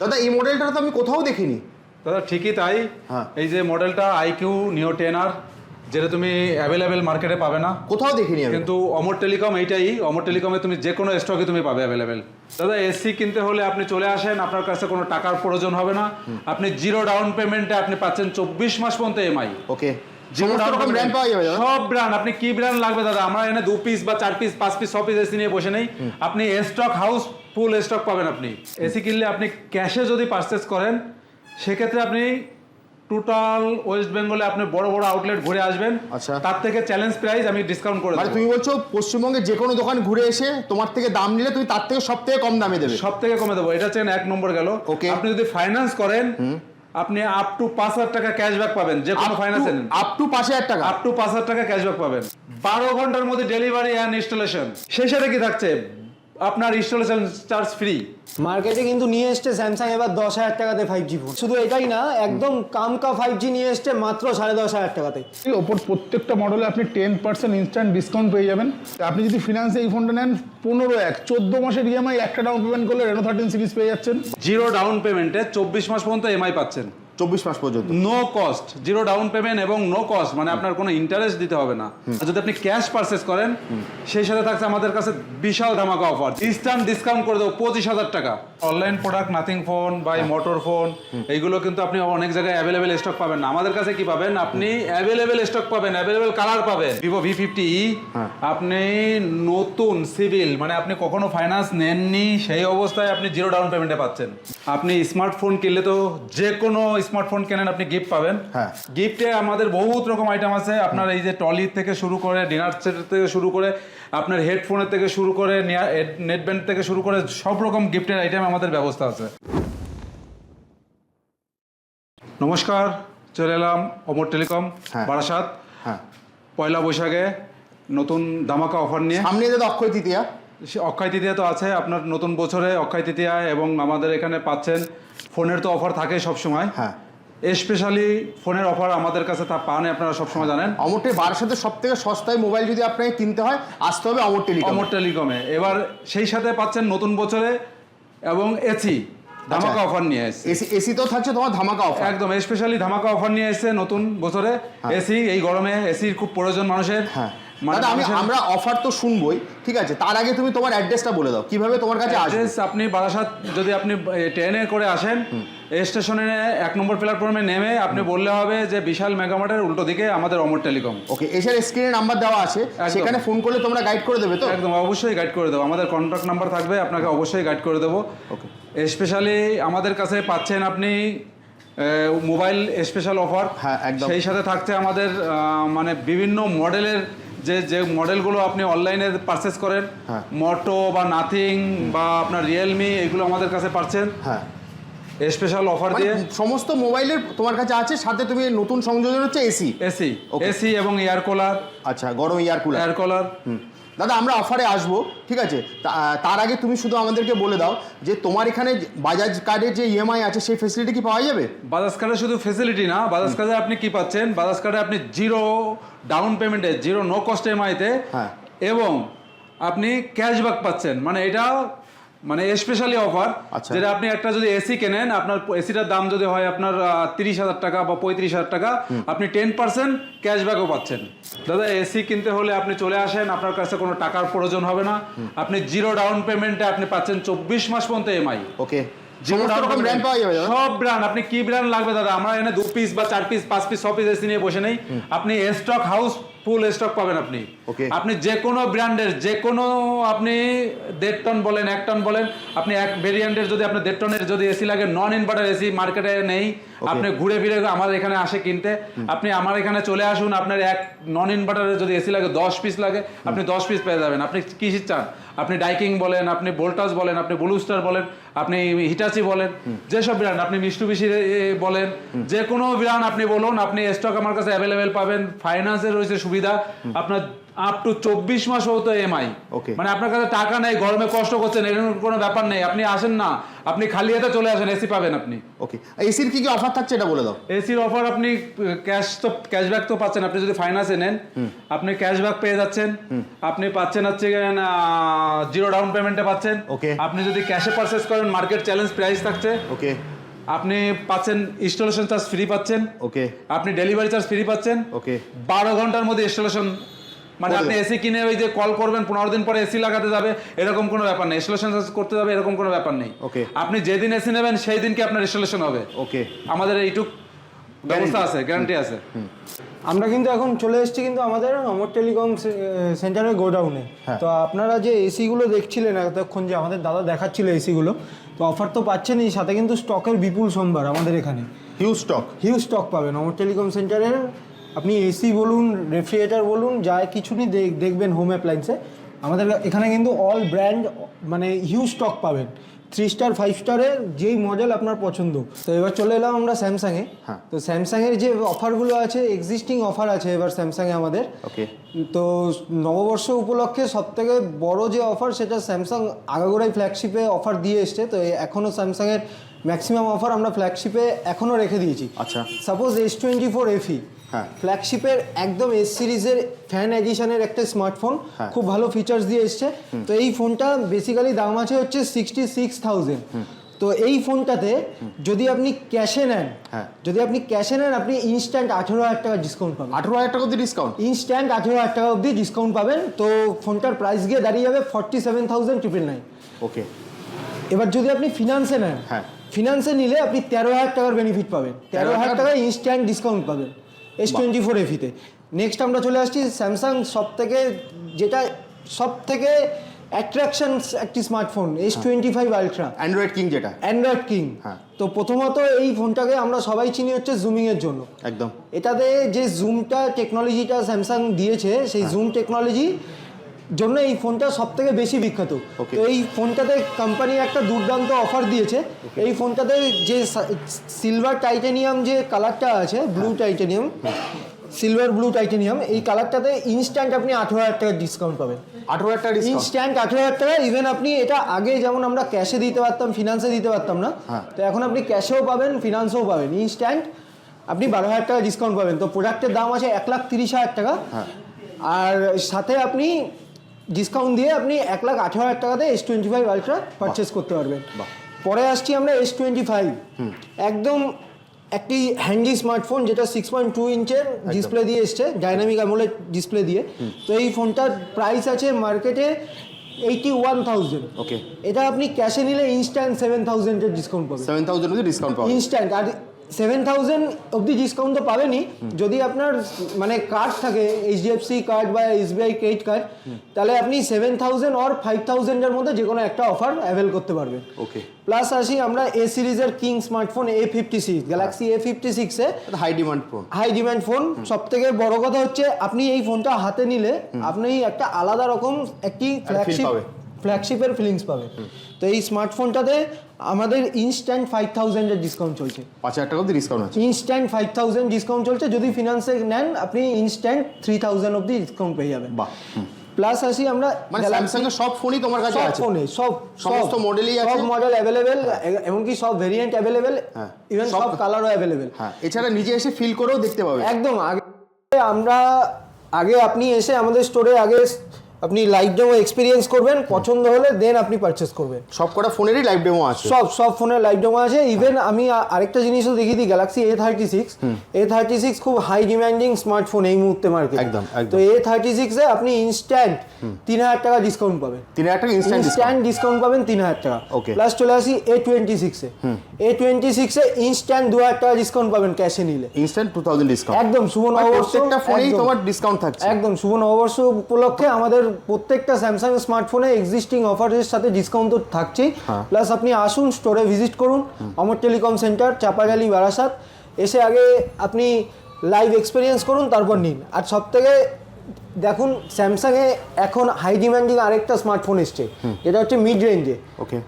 দাদা এই মডেলটা তো আমি কোথাও দেখিনি। দাদা ঠিকই তাই। হ্যাঁ। এই যে মডেলটা আইকিউ নিও টেন আর যেটা তুমি অ্যাভেলেবেল মার্কেটে পাবে না। কোথাও দেখিনি কিন্তু অমর টেলিকম এইটাই অমর টেলিকমে তুমি যে কোনো স্টকে তুমি পাবে অ্যাভেলেবেল দাদা এসি কিনতে হলে আপনি চলে আসেন আপনার কাছে কোনো টাকার প্রয়োজন হবে না। আপনি জিরো ডাউন পেমেন্টে আপনি পাচ্ছেন চব্বিশ মাস পর্যন্ত এমআই ওকে সব ব্র্যান্ড আপনি কি ব্র্যান্ড লাগবে দাদা? আমরা এখানে দু পিস বা চার পিস পাঁচ পিস ছ পিস এসি নিয়ে বসে নেই। আপনি স্টক হাউস ফুল স্টক পাবেন আপনি। এসি কিনলে আপনি ক্যাশে যদি পারচেস করেন সেক্ষেত্রে আপনি টোটাল ওয়েস্ট বেঙ্গলে আপনি বড় বড় আউটলেট ঘুরে আসবেন। আচ্ছা। তার থেকে চ্যালেঞ্জ প্রাইস আমি ডিসকাউন্ট করে মানে দেবো। তুমি বলছো পশ্চিমবঙ্গে যে কোনো দোকান ঘুরে এসে তোমার থেকে দাম নিলে তুমি তার থেকে সব থেকে কম দামে দেবে। সব থেকে কমে দেবো। এটা হচ্ছে এক নম্বর গেল। ওকে আপনি যদি ফাইন্যান্স করেন আপনি আপ টু পাঁচ হাজার টাকা ক্যাশব্যাক পাবেন যে কোনো ফাইন্যান্স আপ টু পাঁচ হাজার টাকা? আপ টু পাঁচ হাজার টাকা ক্যাশব্যাক পাবেন। বারো ঘণ্টার মধ্যে ডেলিভারি অ্যান্ড ইনস্টলেশন সেই সাথে কি থাকছে? আপনার ইনস্টলেশন চার্জ ফ্রি মার্কেটে কিন্তু নিয়ে এসছে স্যামসাং এবার দশ হাজার টাকাতে ফাইভ জি ফোন শুধু এটাই না একদম কামকা ফাইভ জি নিয়ে এসছে মাত্র সাড়ে দশ হাজার টাকাতে। ওপর প্রত্যেকটা মডেলে আপনি টেন পার্সেন্ট ইনস্ট্যান্ট ডিসকাউন্ট পেয়ে যাবেন। আপনি যদি ফিনান্সে এই ফোনটা নেন পনেরো এক চোদ্দ মাসের ইএমআই একটা ডাউন পেমেন্ট করলে রেনো থার্টিন সিরিজ পেয়ে যাচ্ছেন। জিরো ডাউন পেমেন্টে চব্বিশ মাস পর্যন্ত এমআই পাচ্ছেন। চব্বিশ মাস পর্যন্ত। No cost zero down payment এবং নো কস্ট মানে আপনার কোনো ইন্টারেস্ট দিতে হবে না। আর যদি আপনি ক্যাশ পারচেস করেন সেই সাথে থাকছে আমাদের কাছে বিশাল ধামাকা অফার ইনস্ট্যান্ট ডিসকাউন্ট করে দেবো পঁচিশ হাজার টাকা। অনলাইন প্রোডাক্ট নাথিং ফোন বা মোটর ফোন এইগুলো কিন্তু আপনি অনেক জায়গায় অ্যাভেলেবেল স্টক পাবেন না। আমাদের কাছে কি পাবেন? আপনি অ্যাভেলেবেল স্টক পাবেন অ্যাভেলেবেল কালার পাবেন। ভিভো ভি ফিফটি ই আপনি নতুন সিভিল মানে আপনি কখনো ফাইন্যান্স নেননি সেই অবস্থায় আপনি জিরো ডাউন পেমেন্টে পাচ্ছেন। আপনি স্মার্টফোন কিনলে তো যে কোনো স্মার্টফোন কেনেন আপনি গিফট পাবেন। হ্যাঁ। গিফটে আমাদের বহুত রকম আইটেম আছে। আপনার এই যে টলি থেকে শুরু করে ডিনার সেট থেকে শুরু করে আপনার হেডফোনের থেকে শুরু করে নেট ব্যান্ড থেকে শুরু করে সব রকম গিফটের আইটেম আমাদের ব্যবস্থা আছে। নমস্কার চলে এলাম অমর টেলিকম হ্যাঁ। বারাসাত। হ্যাঁ। পয়লা বৈশাখে নতুন দামাকা অফার নিয়ে। সামনে দাদা অক্ষয় তৃতীয়া অক্ষয় তৃতীয়া তো আছে আপনার নতুন বছরে অক্ষয় তৃতীয়া এবং আমাদের এখানে পাচ্ছেন ফোনের তো অফার থাকে সব সময় হ্যাঁ। স্পেশালি ফোনের অফার আমাদের কাছে তা পান আপনারা সবসময় জানেন। অমরটের বারাসাতে সব থেকে সস্তায় মোবাইল যদি আপনাকে কিনতে হয় আসতে হবে অমর টেলিকম। অমর টেলিকমে। এবার সেই সাথে পাচ্ছেন নতুন বছরে এবং এসি ধামাকা আচ্ছা। হ্যাঁ। অফার নিয়ে এসেছে। এসি এসি তো থাকছে তোমার ধামাকা অফার একদম স্পেশালি ধামাকা অফার নিয়ে এসেছে নতুন বছরে। এসি এই গরমে এসির খুব প্রয়োজন মানুষের। হ্যাঁ। দাদা আমি আমরা অফার তো শুনবই ঠিক আছে? তার আগে তুমি তোমার অ্যাড্রেসটা বলে দাও কীভাবে তোমার কাছে আসবে? আপনি বারাসাত যদি আপনি ট্রেনে করে আসেন স্টেশনে এক নম্বর প্ল্যাটফর্মে নেমে আপনি বললে হবে যে বিশাল মেগামার্টের উল্টো দিকে আমাদের অমর টেলিকম। ওকে এছাড়া স্ক্রিনে নাম্বার দেওয়া আছে সেখানে ফোন করলে তোমরা গাইড করে দেবে তো? একদম অবশ্যই গাইড করে দেবো। আমাদের কন্ট্যাক্ট নাম্বার থাকবে আপনাকে অবশ্যই গাইড করে দেবো। ওকে। স্পেশালি আমাদের কাছে পাচ্ছেন আপনি মোবাইল স্পেশাল অফার হ্যাঁ, একদম। সেই সাথে থাকছে আমাদের মানে বিভিন্ন মডেলের যে যে মডেলগুলো আপনি অনলাইনে পারচেস করেন হ্যাঁ। মটো বা নাথিং বা আপনার রিয়েলমি এগুলো আমাদের কাছে পারছেন হ্যাঁ। স্পেশাল অফার মানে দিয়ে। সমস্ত মোবাইলের তোমার কাছে আছে সাথে তুমি নতুন সংযোজন হচ্ছে এসি এসি এসি এবং এয়ার কুলার আচ্ছা গরম এয়ার কুলার এয়ার কুলার দাদা আমরা অফারে আসব ঠিক আছে? তার আগে তুমি শুধু আমাদেরকে বলে দাও যে তোমার এখানে বাজাজ কার্ডের যে ইএমআই আছে সেই ফেসিলিটি কি পাওয়া যাবে? বাজাজ কার্ডে শুধু ফেসিলিটি না বাজাজ কার্ডে আপনি কি পাচ্ছেন? বাজাজ কার্ডে আপনি জিরো ডাউন পেমেন্টে জিরো নো কস্ট ইএমআইতে হ্যাঁ। এবং আপনি ক্যাশব্যাক পাচ্ছেন। মানে এটা মানে স্পেশালি অফার আচ্ছা। যেটা আপনি একটা যদি এসি কেনেন আপনার এসিটার দাম যদি হয় আপনার তিরিশ হাজার টাকা বা পঁয়ত্রিশ হাজার টাকা আপনি টেন পার্সেন্ট ক্যাশব্যাকও পাচ্ছেন। দাদা এসি কিনতে হলে আপনি চলে আসেন আপনার কাছে কোনো টাকার প্রয়োজন হবে না। আপনি জিরো ডাউন পেমেন্টে আপনি পাচ্ছেন চব্বিশ মাস পর্যন্ত এমআই ওকে? সব ব্র্যান্ড আপনি কি ব্র্যান্ড লাগবে দাদা? আমরা এখানে দু পিস বা চার পিস পাঁচ পিস ছ পিস এসি নিয়ে বসে নেই। আপনি স্টক হাউস ফুল স্টক পাবেন আপনি. আপনি যে কোনো ব্র্যান্ডের যে কোনো আপনি দেড় টন বলেন এক টন বলেন আপনি এক ভেরিয়েন্টের যদি আপনি দেড় টনের যদি এসি লাগে নন ইনভার্টার এসি মার্কেটে নেই। আপনি ঘুরে ফিরে আমার এখানে আসে কিনতে। আপনি আমার এখানে চলে আসুন আপনার এক নন ইনভার্টারের যদি এসি লাগে দশ পিস লাগে আপনি দশ পিস পেয়ে যাবেন। আপনি কি চান? আপনি ডাইকিং বলেন আপনি বোল্টাস বলেন আপনি ব্লু স্টার বলেন আপনি হিটাচি বলেন যেসব ব্র্যান্ড আপনি মিষ্টুবিশি বলেন যে কোনো ব্র্যান্ড আপনি বলুন আপনি স্টক আমার কাছে অ্যাভেলেবেল পাবেন ফাইন্যান্সের রয়েছে সুবিধা। আপনার আপ টু চব্বিশ মাস হতো এমআই Okay. মানে আপনার কাছে টাকা নেই গরমে কষ্ট করছেন এরকম কোনো ব্যাপার নেই। আপনি আসেন না আপনি খালি হাতে চলে আসেন এসি পাবেন আপনি। ওকে এসির কি কি অফার থাকছে এটা বলে দাও। এসির অফার আপনি ক্যাশ তো ক্যাশব্যাক তো পাচ্ছেন। আপনি যদি ফাইন্যান্সে নেন আপনি ক্যাশব্যাক পেয়ে যাচ্ছেন। আপনি পাচ্ছেন হচ্ছে জিরো ডাউন পেমেন্টে পাচ্ছেন। Okay. আপনি যদি ক্যাশে পারচেস করেন মার্কেট চ্যালেঞ্জ প্রাইস থাকছে। ওকে আপনি পাচ্ছেন ইনস্টলেশন চার্জ ফ্রি পাচ্ছেন। ওকে আপনি ডেলিভারি চার্জ ফ্রি পাচ্ছেন। ওকে বারো ঘণ্টার মধ্যে ইনস্টলেশন মানে আপনি এসি কিনে ওই যে কল করবেন পনেরো দিন পরে এসি লাগাতে যাবে এরকম কোনো ব্যাপার নেই। ইনস্টলেশন করতে যাবে এরকম কোনো ব্যাপার নেই। ওকে আপনি যেদিন এসি নেবেন সেই দিনকে আপনার ইনস্টলেশন হবে। ওকে আমাদের এইটুক ব্যবস্থা আছে গ্যারান্টি আছে। আমরা কিন্তু এখন চলে এসেছি কিন্তু আমাদের অমর টেলিকম সেন্টারের গোডাউনে। হ্যাঁ। তো আপনারা যে এসিগুলো দেখছিলেন এতক্ষণ যে আমাদের দাদা দেখাচ্ছিল এসিগুলো তো অফার তো পাচ্ছেনই সাথে কিন্তু স্টকের বিপুল সম্ভার আমাদের এখানে। হিউজ স্টক হিউজ স্টক পাবেন অমর টেলিকম সেন্টারের আপনি এসি বলুন রেফ্রিজারেটর বলুন যা কিছুনি দেখবেন হোম অ্যাপ্লায়েন্সে আমাদের এখানে কিন্তু অল ব্র্যান্ড মানে হিউজ স্টক পাবেন। থ্রি স্টার ফাইভ স্টারের যেই মডেল আপনার পছন্দ। তো এবার চলে এলাম আমরা স্যামসাংয়ে হ্যাঁ। তো স্যামসাংয়ের যে অফারগুলো আছে এক্সিস্টিং অফার আছে এবার স্যামসাংয়ে আমাদের। ওকে তো নববর্ষ উপলক্ষে সব থেকে বড় যে অফার সেটা স্যামসাং আগাগোড়াই ফ্ল্যাগশিপে অফার দিয়ে এসছে। তো এখনও স্যামসাংয়ের ম্যাক্সিমাম অফার আমরা ফ্ল্যাগশিপে এখনও রেখে দিয়েছি। আচ্ছা। Suppose S twenty four FE হ্যাঁ। ফ্ল্যাগশিপের একদম এস সিরিজের ফ্যান এডিশনের একটা স্মার্টফোন হ্যাঁ। খুব ভালো ফিচার্স দিয়ে এসছে। তো এই ফোনটা বেসিক্যালি দাম আছে হচ্ছে সিক্সটি সিক্স থাউজেন্ড তো এই ফোনটাতে যদি আপনি ক্যাশে নেন হ্যাঁ। যদি আপনি ক্যাশে নেন আপনি ইনস্ট্যান্ট আঠেরো হাজার টাকা ডিসকাউন্ট পাবেন। আঠেরো হাজার টাকা অব্দি ডিসকাউন্ট ইনস্ট্যান্ট আঠেরো হাজার টাকা অবধি ডিসকাউন্ট পাবেন। তো ফোনটার প্রাইস গিয়ে দাঁড়িয়ে যাবে forty seven thousand triple nine okay এবার যদি আপনি ফিনান্সে নেন হ্যাঁ। ফিনান্সে নিলে আপনি তেরো হাজার টাকার বেনিফিট পাবেন। তেরো হাজার টাকা ইনস্ট্যান্ট ডিসকাউন্ট পাবেন। এস টোয়েন্টি ফোর এফিতে নেক্সট আমরা চলে আসছি স্যামসাং সব থেকে যেটা সব থেকে অ্যাট্রাকশন একটি smartphone S twenty five ultra Android king যেটা। অ্যান্ড্রয়েড কিং হ্যাঁ। তো প্রথমত এই ফোনটাকে আমরা সবাই চিনি হচ্ছে জুমিংয়ের জন্য। একদম। এটাতে যে জুমটা টেকনোলজিটা স্যামসাং দিয়েছে সেই জুম টেকনোলজি জন্য এই ফোনটা সব থেকে বেশি বিখ্যাত। তো এই ফোনটাতে কোম্পানি একটা দুর্দান্ত অফার দিয়েছে। এই ফোনটাতে যে সিলভার টাইটেনিয়াম যে কালারটা আছে blue titanium silver blue titanium এই কালারটাতে ইনস্ট্যান্ট আপনি আঠেরো হাজার টাকার ডিসকাউন্ট পাবেন। আঠেরো হাজার টাকা ইনস্ট্যান্ট আঠেরো হাজার টাকা ইভেন আপনি এটা আগে যেমন আমরা ক্যাশে দিতে পারতাম ফিনান্সে দিতে পারতাম না হ্যাঁ। তো এখন আপনি ক্যাশেও পাবেন ফিনান্সেও পাবেন। ইনস্ট্যান্ট আপনি বারো হাজার টাকা ডিসকাউন্ট পাবেন। তো প্রোডাক্টের দাম আছে এক লাখ তিরিশ হাজার টাকা। হ্যাঁ। আর সাথে আপনি ডিসকাউন্ট দিয়ে আপনি এক লাখ আঠারো হাজার টাকাতে S twenty five ultra purchase করতে পারবেন। পরে আসছি আমরা এস টোয়েন্টি ফাইভ একদম একটি হ্যান্ডি স্মার্টফোন যেটা সিক্স পয়েন্ট টু ইঞ্চের ডিসপ্লে দিয়ে এসছে ডাইনামিক অ্যামোলেড ডিসপ্লে দিয়ে। তো এই ফোনটার প্রাইস আছে মার্কেটে এইটি ওয়ান থাউজেন্ড ওকে এটা আপনি ক্যাশে নিলে ইনস্ট্যান্ট সেভেন থাউজেন্ডের ডিসকাউন্ট পাবেন। সেভেন থাউজেন্ড ডিসকাউন্ট পাবে ইনস্ট্যান্ট আর সেভেন থাউজেন্ড অবধি ডিসকাউন্ট তো পাবেনই। যদি আপনার মানে কার্ড থাকে এইচডিএফসি কার্ড বা এসবিআই ক্রেডিট কার্ড তাহলে আপনি সেভেন থাউজেন্ড অর ফাইভ থাউজেন্ডের মধ্যে যে কোনো একটা অফার অ্যাভেল করতে পারবেন। ওকে প্লাস আসি আমরা এ সিরিজের king smartphone A fifty six Galaxy A fifty সিক্সে high demand phone high demand phone সব থেকে বড় কথা হচ্ছে আপনি এই ফোনটা হাতে নিলে আপনি একটা আলাদা রকম একটি ফ্ল্যাগশিপ ফ্ল্যাগশিপের ফিলিংস পাবে। তো এই স্মার্টফোনটাতে আমাদের ইনস্ট্যান্ট ফাইভ থাউজেন্ডের ডিসকাউন্ট চলছে। পাঁচ হাজার টাকা অব্দি ডিসকাউন্ট আছে। ইনস্ট্যান্ট ফাইভ থাউজেন্ড ডিসকাউন্ট চলছে যদি ফিনান্সে নেন আপনি ইনস্ট্যান্ট থ্রি থাউজেন্ড অব্দি ডিসকাউন্ট পেয়ে যাবেন। বাহ প্লাস আসি আমরা মানে স্যামসাং এর সব ফোনই তোমার কাছে সব আছে? ফোনে সব সমস্ত মডেলই আছে? সব মডেল অ্যাভেলেবেল এমনকি সব ভেরিয়েন্ট হ্যাঁ, ইভেন সব- কালারও অ্যাভেলেবেল হ্যাঁ এছাড়া নিজে এসে ফিল করেও দেখতে পাবে। একদম আগে আমরা আগে আপনি এসে আমাদের স্টোরে আগে আপনি লাইভ ডেমো এক্সপিরিয়েন্স করবেন পছন্দ হলে দেন আপনি পারচেস করবেন। সব কটা ফোনেরই লাইভ ডেমো আছে? সব সব ফোনের লাইভ ডেমো আছে। ইভেন আমি আরেকটা জিনিসও দেখিয়ে দিই Galaxy A thirty six A thirty six খুব হাই ডিমান্ডিং স্মার্টফোন এই মুহূর্তে মার্কেট একদম। তো এ থার্টি সিক্সে আপনি ইনস্ট্যান্ট তিন হাজার টাকা ডিসকাউন্ট পাবেন। তিন হাজার টাকা ইনস্ট্যান্ট ডিসকাউন্ট পাবেন তিন হাজার টাকা। ওকে প্লাস চলে আসি এ টোয়েন্টি সিক্সে এ টোয়েন্টি সিক্সে ইনস্ট্যান্ট দু হাজার টাকা ডিসকাউন্ট পাবেন ক্যাশে নিলে। ইনস্ট্যান্ট টু থাউজেন্ড ডিসকাউন্ট একদম শুভ নববর্ষ। প্রত্যেকটা ফোনেই তোমার ডিসকাউন্ট থাকছে। একদম শুভ নববর্ষ উপলক্ষে আমাদের প্রত্যেকটা স্যামসাং স্মার্টফোনে এক্সিস্টিং অফারের সাথে ডিসকাউন্ট তো থাকছেই। হ্যাঁ। প্লাস আপনি আসুন স্টোরে ভিজিট করুন। Amar telecom centre Chapagali Barasat. এসে আগে আপনি লাইভ এক্সপিরিয়েন্স করুন তারপর নিন। আর সব থেকে দেখুন স্যামসাংয়ে এখন হাই ডিমান্ডিং আরেকটা স্মার্টফোন এসছে। যেটা হচ্ছে মিড রেঞ্জে ওকে।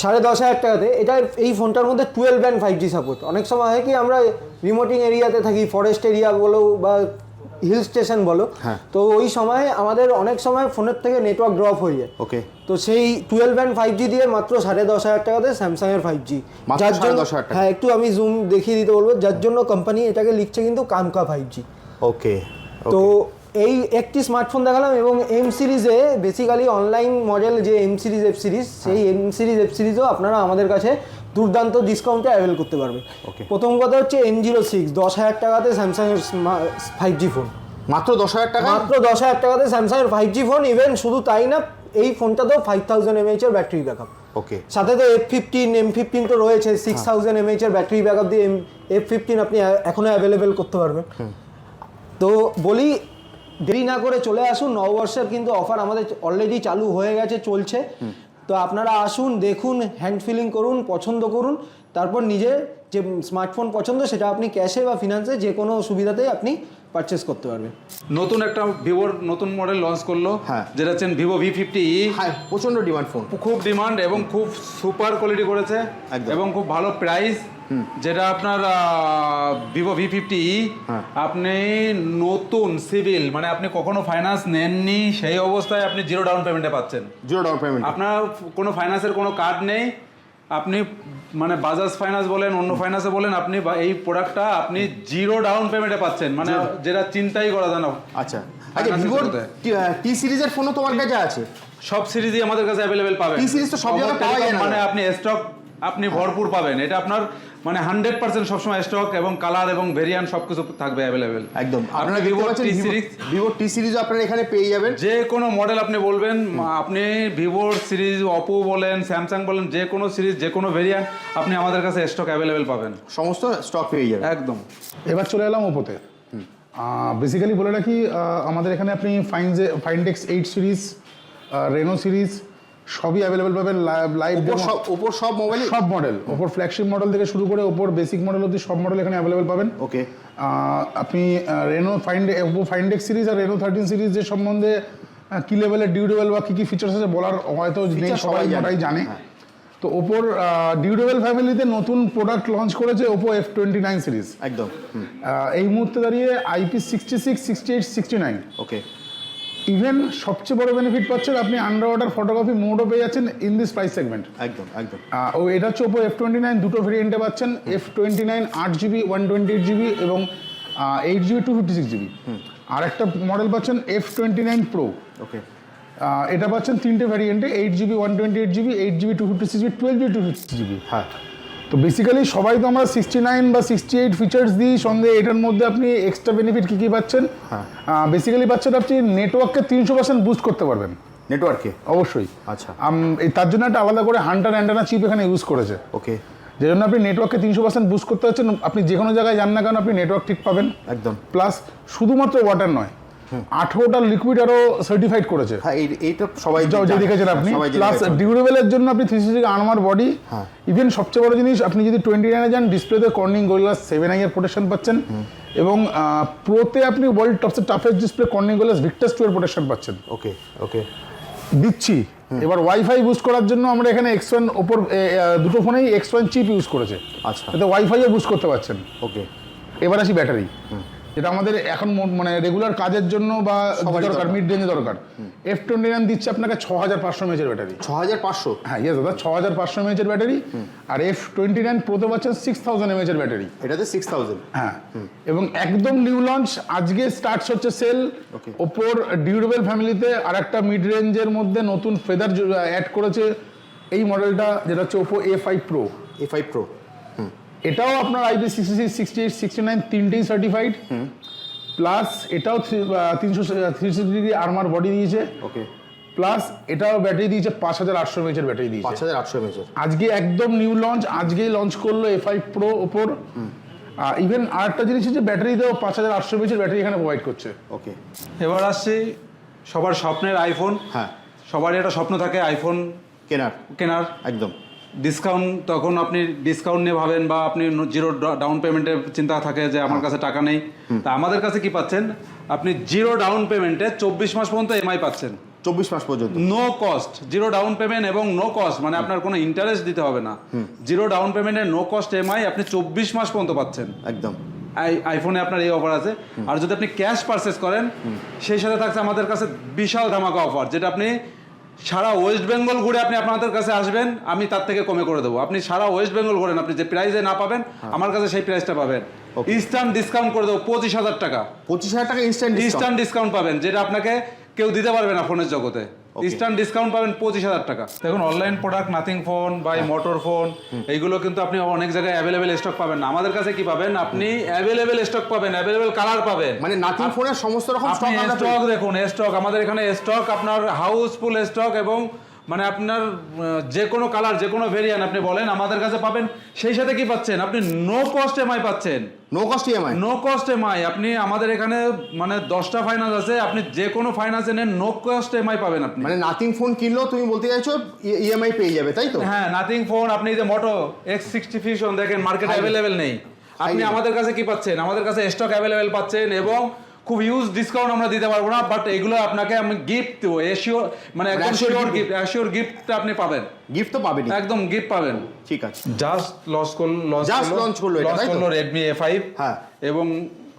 সাড়ে দশ হাজার টাকাতে। এটা এই ফোনটার মধ্যে twelve and five G support অনেক সময় হয় কি আমরা রিমোটিং এরিয়াতে থাকি ফরেস্ট এরিয়া বলো বা হিল স্টেশন বলো হ্যাঁ। তো ওই সময় আমাদের অনেক সময় ফোনের থেকে নেটওয়ার্ক ড্রপ হয়ে যায়। ওকে। তো সেই টুয়েলভ অ্যান্ড ফাইভ জি দিয়ে মাত্র সাড়ে দশ হাজার টাকাতে স্যামসাং এর ফাইভ জি যার জন্য হ্যাঁ একটু আমি জুম দেখিয়ে দিতে বলব যার জন্য কোম্পানি এটাকে লিখছে কিন্তু কামকা ফাইভ জি ওকে তো এই একটি স্মার্টফোন দেখালাম এবং এম সিরিজে বেসিক্যালি অনলাইন মডেল যে এম সিরিজ এফ সিরিজ সেই এম সিরিজ এফ সিরিজও আপনারা আমাদের কাছে দুর্দান্ত ডিসকাউন্টে অ্যাভেল করতে Okay. প্রথম কথা হচ্ছে এন জিরো সিক্স দশ হাজার টাকাতে স্যামসাং এর ফাইভ জি ফোন মাত্র দশ হাজার টাকা মাত্র দশ হাজার টাকাতে স্যামসাং এর ফাইভ জি ফোন ইভেন শুধু তাই না এই ফোনটাতেও ফাইভ থাউজেন্ড এমএইচ এর ব্যাটারি ব্যাকআপ ওকে সাথে তো এফ ফিফটিন এম ফিফটিন তো রয়েছে সিক্স থাউজেন্ড এমএইচ এর ব্যাটারি ব্যাকআপ দিয়ে এফ ফিফটিন আপনি এখনও অ্যাভেলেবেল করতে পারবেন। তো বলি দেরি না করে চলে আসুন নববর্ষের কিন্তু অফার আমাদের অলরেডি চালু হয়ে গেছে চলছে। তো আপনারা আসুন দেখুন হ্যান্ড ফিলিং করুন পছন্দ করুন তারপর নিজের যে স্মার্টফোন পছন্দ সেটা আপনি ক্যাশে বা ফিনান্সে যে কোনো সুবিধাতেই আপনি পারচেস করতে পারবেন নতুন একটা ভিভোর নতুন মডেল লঞ্চ করল হ্যাঁ। যেটা হচ্ছেন ভিভো ভি ফিফটি হ্যাঁ প্রচণ্ড ডিমান্ড ফোন খুব ডিমান্ড এবং খুব সুপার কোয়ালিটি করেছে একদম। এবং খুব ভালো প্রাইস যেটা আপনার ভিভো ভি ফিফটি। আপনি নতুন সিভিল মানে আপনি কখনো ফাইন্যান্স নেননি সেই অবস্থায় আপনি জিরো ডাউন পেমেন্টে পাচ্ছেন। জিরো ডাউন পেমেন্ট আপনার কোনো ফাইন্যান্সের কোনো কার্ড নেই আপনি মানে বাজাজ ফাইন্যান্স বলেন অন্য ফাইন্যান্সে বলেন আপনি এই প্রোডাক্টটা আপনি জিরো ডাউন পেমেন্টে পাচ্ছেন মানে যেটা চিন্তাই করা যায় না। আচ্ছা। আচ্ছা ভিভোর টি সিরিজের ফোনও তোমার কাছে আছে? সব সিরিজই আমাদের কাছে অ্যাভেলেবেল পাবেন। এই series তো সব জায়গায় পাওয়া যায় না। মানে আপনি স্টক আপনি ভরপুর পাবেন। এটা আপনার মানে হান্ড্রেড পার্সেন্ট সবসময় স্টক এবং কালার এবং ভেরিয়েন্ট সবকিছু থাকবে অ্যাভেলেবেল একদম। আপনারা Vivo T series Vivo T সিরিজও আপনারা এখানে পেয়ে যাবেন। যে কোনো মডেল আপনি বলবেন আপনি ভিভোর সিরিজ অপো বলেন স্যামসাং বলেন যে কোনো সিরিজ যে কোনো ভেরিয়েন্ট আপনি আমাদের কাছে স্টক অ্যাভেলেবেল পাবেন। সমস্ত স্টক পেয়ে যাবেন। একদম। এবার চলে এলাম ওপোতে বেসিক্যালি বলে রাখি আমাদের এখানে আপনি ফাইনজে Find X eight series Reno series সবই অ্যাভেলেবেল পাবেন লাইভ সব ওপর সব মোবাইল সব মডেল ওপর ফ্ল্যাগশিপ মডেল থেকে শুরু করে ওপর বেসিক মডেল অবধি সব মডেল এখানে অ্যাভেলেবেল পাবেন। ওকে আপনি Reno Find Oppo Find X series আর রেনো থার্টিন সিরিজের সম্বন্ধে আহ, কি লেভেলের ডিউরেবল বা কী কী ফিচার্স আছে বলার হয়তো সবাই সবাই জানে। মোটাই জানে। হ্যাঁ। তো ওপোর ডিউরেবল ফ্যামিলিতে নতুন প্রোডাক্ট লঞ্চ করেছে Oppo F twenty nine series একদম এই মুহূর্তে দাঁড়িয়ে IP sixty six sixty eight sixty nine okay even সবচেয়ে বড় বেনিফিট পাচ্ছেন আপনি আন্ডার ওয়াটার ফটোগ্রাফি মোডও পেয়ে যাচ্ছেন ইন দিস প্রাইস সেগমেন্ট একদম একদম। ও এটা হচ্ছে ওপো এফ টোয়েন্টি নাইন দুটো ভেরিয়েন্টে পাচ্ছেন। এফ টোয়েন্টি নাইন আট GB one twenty eight GB এবং eight GB two fifty six GB আর একটা মডেল পাচ্ছেন F twenty nine pro okay এটা পাচ্ছেন তিনটে ভ্যারিয়েন্টে eight GB one twenty eight GB eight GB two fifty six GB twelve GB two fifty GB হ্যাঁ। তো basically সবাই তো আমরা সিক্সটি নাইন বা সিক্সটি এইট ফিচার্স দিই সঙ্গে এটার মধ্যে আপনি এক্সট্রা বেনিফিট কী কী পাচ্ছেন? হ্যাঁ। বেসিক্যালি পাচ্ছেন আপনি নেটওয়ার্ককে তিনশো পার্সেন্ট বুস্ট করতে পারবেন। নেটওয়ার্কে অবশ্যই। আচ্ছা। তার জন্য একটা আলাদা করে হান্টার অ্যান্টানা চিপ এখানে ইউজ করেছে। ওকে। যে জন্য আপনি নেটওয়ার্ককে তিনশো পার্সেন্ট বুস্ট করতে পারছেন। আপনি যে কোনো জায়গায় যান না কেন আপনি নেটওয়ার্ক ঠিক পাবেন। একদম। প্লাস শুধুমাত্র ওয়াটার নয় আঠেরোটা লিকুইড আরও সার্টিফাইড করেছে। হ্যাঁ এই এইটা সবাই যে দেখেছেন আপনি। প্লাস। ডিউরেবলের জন্য আপনি three sixty armour body. Even সবচেয়ে বড় জিনিস আপনি যদি টোয়েন্টি নাইনে যান ডিসপ্লেতে কর্নিং গোরিলাস সেভেন আই এর প্রোটেকশন পাচ্ছেন। এবং প্রোতে আপনি world টপসে toughest display Corning gorillas Victus two এর প্রোটেকশন পাচ্ছেন। ওকে ওকে দিচ্ছি। এবার ওয়াইফাই বুস্ট করার জন্য আমরা এখানে এক্স ওয়ান ওপর দুটো ফোনেই এক্স ওয়ান চিপ ইউজ করেছে। আচ্ছা। ওয়াইফাইও বুস্ট করতে পারছেন। ওকে এবার আসি ব্যাটারি যেটা আমাদের এখন মানে রেগুলার কাজের জন্য বা দরকার। মিড রেঞ্জে দরকার। এফ টোয়েন্টি নাইন দিচ্ছে আপনাকে ছ হাজার পাঁচশো এমএচের ব্যাটারি ছ হাজার পাঁচশো? হ্যাঁ ইয়ে দাদা ছ হাজার পাঁচশো এমএচের ব্যাটারি আর এফ টোয়েন্টি নাইন প্রোতে পাচ্ছেন সিক্স থাউজেন্ড এমএচের ব্যাটারি এটা এটাতে সিক্স থাউজেন্ড হ্যাঁ। এবং একদম নিউ লঞ্চ আজকে স্টার্টস হচ্ছে সেল. ওপর ডিউরেবল ফ্যামিলিতে আর একটা মিড রেঞ্জের মধ্যে নতুন ফেদার অ্যাড করেছে এই মডেলটা যেটা হচ্ছে Oppo A five pro A five pro এটাও আপনার IP sixty six sixty eight sixty nine তিনটেই সার্টিফাইড প্লাস এটাও তিনশো three sixty degree armour body দিয়েছে। ওকে প্লাস এটাও ব্যাটারি দিয়েছে পাঁচ হাজার আটশো এমএচের ব্যাটারি দিয়েছে। পাঁচ হাজার আটশো এমএচের আজকে একদম নিউ লঞ্চ আজকেই লঞ্চ করল এ ফাইভ প্রো ওপর। ইভেন আর একটা জিনিস হচ্ছে ব্যাটারিতেও পাঁচ হাজার আটশো এমএচের ব্যাটারি এখানে প্রোভাইড করছে। ওকে এবার আসছি সবার স্বপ্নের আইফোন হ্যাঁ। সবারই একটা স্বপ্ন থাকে আইফোন কেনার। কেনার। একদম। ডিসকাউন্ট তখন আপনি ডিসকাউন্ট নিয়ে ভাবেন বা আপনি জিরো ডাউন পেমেন্টের চিন্তা থাকে যে আমার কাছে টাকা নেই। তা আমাদের কাছে কি পাচ্ছেন? আপনি জিরো ডাউন পেমেন্টে চব্বিশ মাস পর্যন্ত এমআই পাচ্ছেন। চব্বিশ মাস পর্যন্ত? No cost zero down payment এবং নো কস্ট মানে আপনার কোনো ইন্টারেস্ট দিতে হবে না। জিরো ডাউন পেমেন্টে নো কস্ট এমআই আপনি চব্বিশ মাস পর্যন্ত পাচ্ছেন। একদম। আইফোনে আপনার এই অফার আছে। আর যদি আপনি ক্যাশ পারচেস করেন সেই সাথে থাকছে আমাদের কাছে বিশাল ধামাকা অফার যেটা আপনি সারা ওয়েস্ট বেঙ্গল ঘুরে আপনি আপনাদের কাছে আসবেন আমি তার থেকে কমে করে দেবো। আপনি সারা ওয়েস্ট বেঙ্গল ঘুরেন আপনি যে প্রাইজে না পাবেন আমার কাছে সেই প্রাইসটা পাবেন। ইনস্ট্যান্ট ডিসকাউন্ট করে দেবো পঁচিশ হাজার টাকা। পঁচিশ হাজার টাকা ইনস্ট্যান্ট ইনস্ট্যান্ট ডিসকাউন্ট পাবেন যেটা আপনাকে কেউ দিতে পারবে না ফোনের জগতে। ইনস্ট্যান্ট ডিসকাউন্ট পাবেন পঁচিশ হাজার টাকা। দেখুন online product nothing phone by motor phone এইগুলো কিন্তু আপনি অনেক জায়গায় অ্যাভেলেবেল স্টক পাবেন না। আমাদের কাছে কি পাবেন? আপনি অ্যাভেলেবেল স্টক পাবেন অ্যাভেলেবেল কালার পাবেন। মানে নাথিং ফোনের সমস্ত রকম স্টক দেখুন স্টক আমাদের এখানে স্টক আপনার হাউসফুল স্টক এবং মানে আপনার যে কোনো কালার যে কোনো ভেরিয়েন্ট আপনি বলেন আমাদের কাছে পাবেন। সেই সাথে কি পাচ্ছেন? আপনি নো কস্ট এমআই পাচ্ছেন। No cost EMI no cost EMI আপনি আমাদের এখানে মানে দশটা ফাইন্যান্স আছে আপনি যে কোনো ফাইন্যান্সে নেন নো কস্ট এমআই পাবেন আপনি। মানে নাথিং ফোন কিনলেও তুমি বলতে চাইছো ইএমআই পেয়ে যাবে তাই তো? হ্যাঁ নাথিং ফোন আপনি যে মোটো এক্স সিক্সটি ফিশন দেখেন মার্কেট অ্যাভেলেবেল নেই। আপনি আমাদের কাছে কি পাচ্ছেন? আমাদের কাছে স্টক অ্যাভেলেবেল পাচ্ছেন এবং খুব ইউজ ডিসকাউন্ট আমরা দিতে পারব না বাট এগুলো আপনাকে আমি গিফট দেবো। এশিওর মানে একদম শিওর গিফট অ্যাশিওর গিফট আপনি পাবেন। গিফট তো পাবেনি একদম গিফট পাবেন। ঠিক আছে। জাস্ট লঞ্চ করল লঞ্চ Just launch করল এটা, তাই তো? রেডমি এ ফাইভ হ্যাঁ। এবং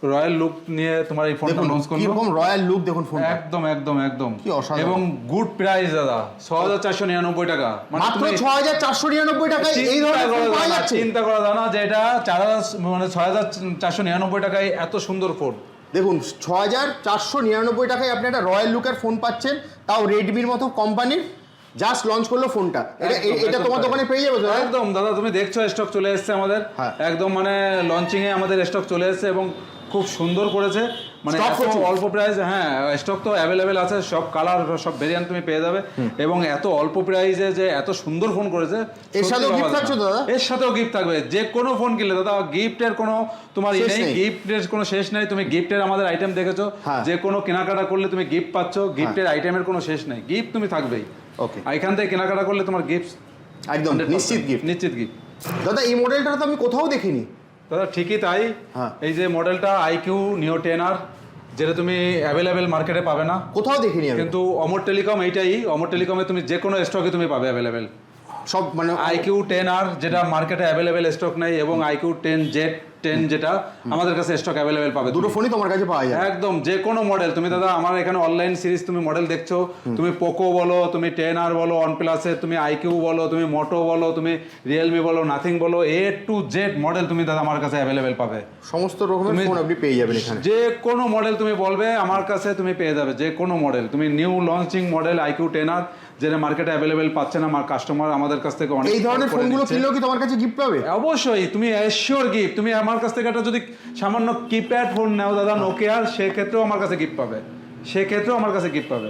রয়্যাল লুক নিয়ে তোমার এই ফোনটা দেখুন লঞ্চ করল। কীরকম রয়্যাল লুক দেখুন ফোন একদম একদম একদম। কি অসাধারণ। এবং গুড প্রাইস দাদা। ছ হাজার চারশো নিরানব্বই টাকা। মানে মাত্র তুমি ছ হাজার চারশো নিরানব্বই টাকায় এই চিন্তা ধরনের ফোন করা পাওয়া যাচ্ছে? চিন্তা করা যায় না যে এটা চার হাজার মানে ছয় হাজার চারশো নিরানব্বই টাকায় এত সুন্দর ফোন দেখুন ছ হাজার চারশো নিরানব্বই টাকায় আপনি একটা রয়্যাল লুকের ফোন পাচ্ছেন তাও রেডমির মতো কোম্পানির জাস্ট লঞ্চ করল ফোনটা এটা এটা তোমার দোকানে পেয়ে যাবে তো হ্যাঁ? একদম দাদা তুমি দেখছ স্টক চলে এসছে আমাদের হ্যাঁ। একদম মানে লঞ্চিংয়ে আমাদের স্টক চলে এসছে এবং খুব সুন্দর করেছে। মানে। অল্প প্রাইস হ্যাঁ স্টক তো অ্যাভেলেবেল আছে সব কালার সব ভেরিয়েন্ট তুমি পেয়ে যাবে। এবং এত অল্প প্রাইসে যে এত সুন্দর ফোন করেছে এর সাথেও ভাবা থাকছে দাদা? এর সাথেও গিফট থাকবে। যে কোনো ফোন কিনলে দাদা গিফটের কোনো তোমার নেই। গিফটের কোনো শেষ নেই। তুমি গিফটের আমাদের আইটেম দেখেছ। হ্যাঁ। যে কোনো কেনাকাটা করলে তুমি গিফট পাচ্ছ গিফটের আইটেমের কোনো শেষ নেই। গিফট তুমি থাকবেই। ওকে এখান থেকে কেনাকাটা করলে তোমার গিফট একদম নিশ্চিত গিফট নিশ্চিত গিফট দাদা এই মডেলটা তো আমি কোথাও দেখিনি। দাদা ঠিকই তাই। হ্যাঁ। এই যে মডেলটা আইকিউ নিও টেন আর যেটা তুমি অ্যাভেলেবেল মার্কেটে পাবে না। কোথাও দেখিনি কিন্তু অমর টেলিকম এইটাই। অমর টেলিকমে তুমি যে কোনো স্টকে তুমি পাবে অ্যাভেলেবেল সব মানে আইকিউ টেন আর যেটা মার্কেটে অ্যাভেলেবেল স্টক নেই এবং আইকিউ টেন জেড টেন যেটা আমাদের কাছে স্টক অ্যাভেলেবেল পাবে দুটো ফোনই তোমার কাছে পাওয়া যায়। একদম যে কোনো মডেল তুমি দাদা আমার এখানে অনলাইন সিরিজ তুমি মডেল দেখছ। তুমি পোকো বলো তুমি টেন আর বলো ওয়ান প্লাসে তুমি আইকিউ বলো তুমি মোটো বলো তুমি রিয়েলমি বলো নাথিং বলো এ টু জেড মডেল তুমি দাদা আমার কাছে অ্যাভেলেবেল পাবে। সমস্ত রকমের ফোন আপনি পেয়ে যাবেন এখানে। যে কোনো মডেল তুমি বলবে আমার কাছে তুমি পেয়ে যাবে। যে কোনো মডেল তুমি new launching model iQOO ten আর যেটা মার্কেটে অ্যাভেলেবেল পাচ্ছে না আমার কাস্টমার আমাদের কাছ থেকে অনেক এই ধরনের ফোনগুলো। কিনলেও কি তোমার কাছে গিফট পাবে? অবশ্যই তুমি অ্যাসিওর গিফট তুমি আমার কাছ থেকে একটা যদি সামান্য কিপ্যাড ফোন নাও দাদা নোকিয়ার সেক্ষেত্রেও আমার কাছে গিফট পাবে। সেক্ষেত্রেও আমার কাছে গিফট পাবে।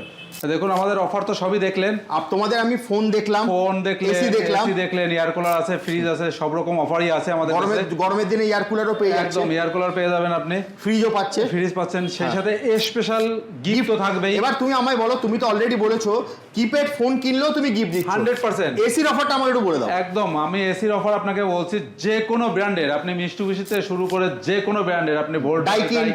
দেখুন আমাদের অফার তো সবই দেখলেন। আপ তোমাদের আমি ফোন দেখলাম ফোন দেখলেন এসি দেখলাম। এসি দেখলেন এয়ার কুলার আছে ফ্রিজ আছে সব রকম অফারই আছে আমাদের গরমের গরমের দিনে এয়ার কুলারও পেয়ে যাচ্ছে। একদম এয়ার কুলার পেয়ে যাবেন আপনি। ফ্রিজও পাচ্ছে। ফ্রিজ পাচ্ছেন সেই সাথে স্পেশাল গিফট তো থাকবেই। এবার তুমি আমায় বলো তুমি তো অলরেডি বলেছ কিপ্যাড ফোন কিনলেও তুমি গিফট দিচ্ছ। Hundred percent. এসির অফারটা আমাকে একটু বলে দাও। একদম আমি এসির অফার আপনাকে বলছি যে কোনো ব্র্যান্ডের আপনি মিষ্টি থেকে শুরু করে যে কোনো ব্র্যান্ডের আপনি ভোল্ট। ডাইকিন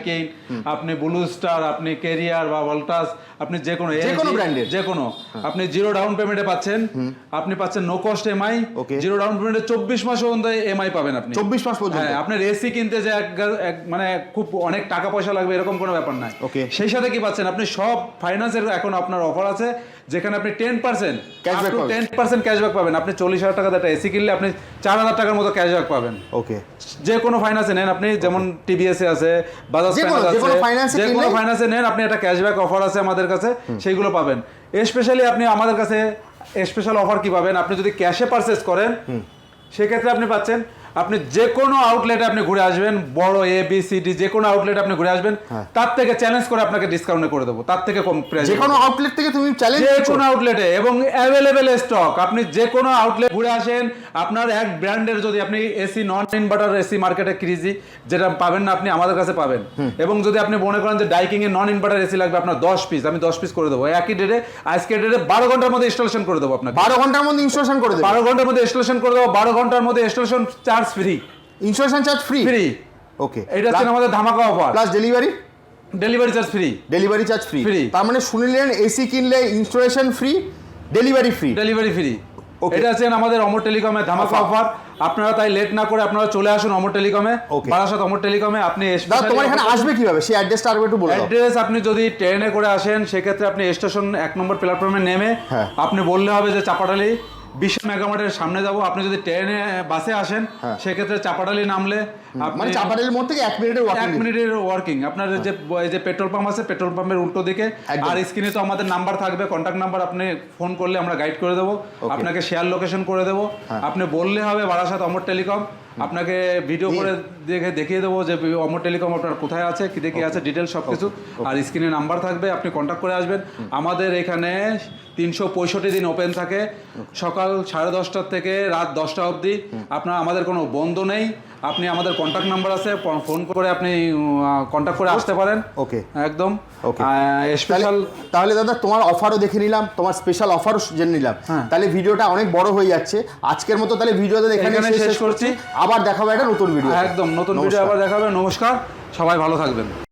আপনি ব্লু স্টার আপনি কেরিয়ার বা ভোল্টাস আপনি যে কোনো যে কোনো ব্র্যান্ডের। যে কোনো। আপনি জিরো ডাউন পেমেন্টে পাচ্ছেন। আপনি পাচ্ছেন no cost EMI. Zero down পেমেন্টে চব্বিশ মাস পর্যন্ত এমআই পাবেন আপনি। 24 মাস পর্যন্ত? হ্যাঁ আপনার এসি কিনতে যে এক মানে খুব অনেক টাকা পয়সা লাগবে এরকম কোনো ব্যাপার নাই। ওকে। সেই সাথে কি পাচ্ছেন? আপনি সব ফাইন্যান্সের এখন আপনার অফার আছে। যেখানে আপনি টেন পার্সেন্ট পাবেন। টেন পার্সেন্ট ক্যাশব্যাক পাবেন। আপনি চল্লিশ হাজার টাকা একটা এসি কিনলে আপনি চার হাজার টাকার মতো ক্যাশব্যাক পাবেন। ওকে যে কোনো ফাইন্যান্সে নেন আপনি যেমন টিবিএস এ আছে বাজাজ যে কোনো- ফাইন্যান্স যে আছে যে কোনো ফাইন্যান্সে নেন আপনি একটা ক্যাশব্যাক অফার আছে আমাদের কাছে সেইগুলো পাবেন। স্পেশালি আপনি আমাদের কাছে স্পেশাল অফার কি পাবেন? আপনি যদি ক্যাশে পারচেস করেন সেক্ষেত্রে আপনি পাচ্ছেন আপনি যে কোনো আউটলেটে আপনি ঘুরে আসবেন বড় এ বি সি ডি যে কোনো আউটলেটে আপনি ঘুরে আসবেন তার থেকে চ্যালেঞ্জ করে আপনাকে ডিসকাউন্টে করে দেবো তার থেকে কম প্রাইস যে কোনো আউটলেট থেকে তুমি চ্যালেঞ্জ যে কোনো আউটলেটে এবং অ্যাভেলেবেল স্টক আপনি যে কোনো আউটলেট ঘুরে আসেন আপনার এক ব্র্যান্ডের যদি আপনি এসি নন ইনভার্টার এসি মার্কেটে ক্রিজি যেটা পাবেন না আপনি আমাদের কাছে পাবেন। এবং যদি আপনি মনে করেন যে ডাইকিং এর নন ইনভার্টার এসি লাগবে আপনার দশ পিস আমি দশ পিস করে দেবো। একই ডেটে আজকে ডেটে বারো ঘণ্টার মধ্যে ইনস্টলেশন করে দেবো আপনাকে। বারো ঘণ্টার মধ্যে ইনস্টলেশন করে দেবো। বারো ঘণ্টার মধ্যে ইনস্টলেশন করে দেবো বারো ঘণ্টার মধ্যে installation charge free installation charge free free okay এটা হচ্ছে আমাদের ধামাকা offer plus delivery delivery charge free delivery charge free Free। তার মানে শুনলেন এসি কিনলে installation free delivery free delivery free. এটা আছেন আমাদের অমর টেলিকমে ধামাকা অফার আপনারা তাই লেট না করে আপনারা চলে আসুন অমর টেলিকমে. বারাসাত অমর টেলিকমে। আপনি তোমার এখানে আসবে কীভাবে? সেই অ্যাড্রেসটা আরেকবার একটু বলে অ্যাড্রেস আপনি যদি ট্রেনে করে আসেন সেক্ষেত্রে আপনি স্টেশন এক নম্বর প্ল্যাটফর্মে নেমে হ্যাঁ। আপনি বললে হবে যে চাপাটালি বিশ্ব মেগামার্টের সামনে যাব। আপনি যদি ট্রেনে বাসে আসেন হ্যাঁ। সেক্ষেত্রে চাপাটালি নামলে মানে চাপাডালির মোড় থেকে এক মিনিটের এক মিনিটের ওয়ার্কিং আপনার যে যে পেট্রোল পাম্প আছে পেট্রোল পাম্পের উল্টো দিকে আর স্ক্রিনে তো আমাদের নাম্বার থাকবে কন্ট্যাক্ট নাম্বার আপনি ফোন করলে আমরা গাইড করে দেবো। আপনাকে শেয়ার লোকেশন করে দেবো। হ্যাঁ। আপনি বললে হবে বারাসাত অমর টেলিকম। আপনাকে ভিডিও করে দেখে দেখিয়ে দেবো যে অমর টেলিকম আপনার কোথায় আছে কী দেখে আছে ডিটেল সব কিছু আর স্ক্রিনে নাম্বার থাকবে আপনি কন্ট্যাক্ট করে আসবেন। আমাদের এখানে তিনশো পঁয়ষট্টি দিন ওপেন থাকে। সকাল সাড়ে দশটার থেকে রাত দশটা অবধি। আপনার আমাদের কোনো বন্ধ নেই। আপনি আমাদের কন্ট্যাক্ট নাম্বার আছে ফোন করে আপনি কন্ট্যাক্ট করে আসতে পারেন। ওকে। একদম। ওকে। স্পেশাল তাহলে দাদা তোমার অফারও দেখে নিলাম তোমার স্পেশাল অফারও জেনে নিলাম। হ্যাঁ। তাহলে ভিডিওটা অনেক বড় হয়ে যাচ্ছে। আজকের মতো তাহলে ভিডিওতে এখানে শেষ করছি। আবার দেখাবো একটা নতুন ভিডিও একদম নতুন ভিডিও আবার দেখাবে। নমস্কার। সবাই ভালো থাকবেন।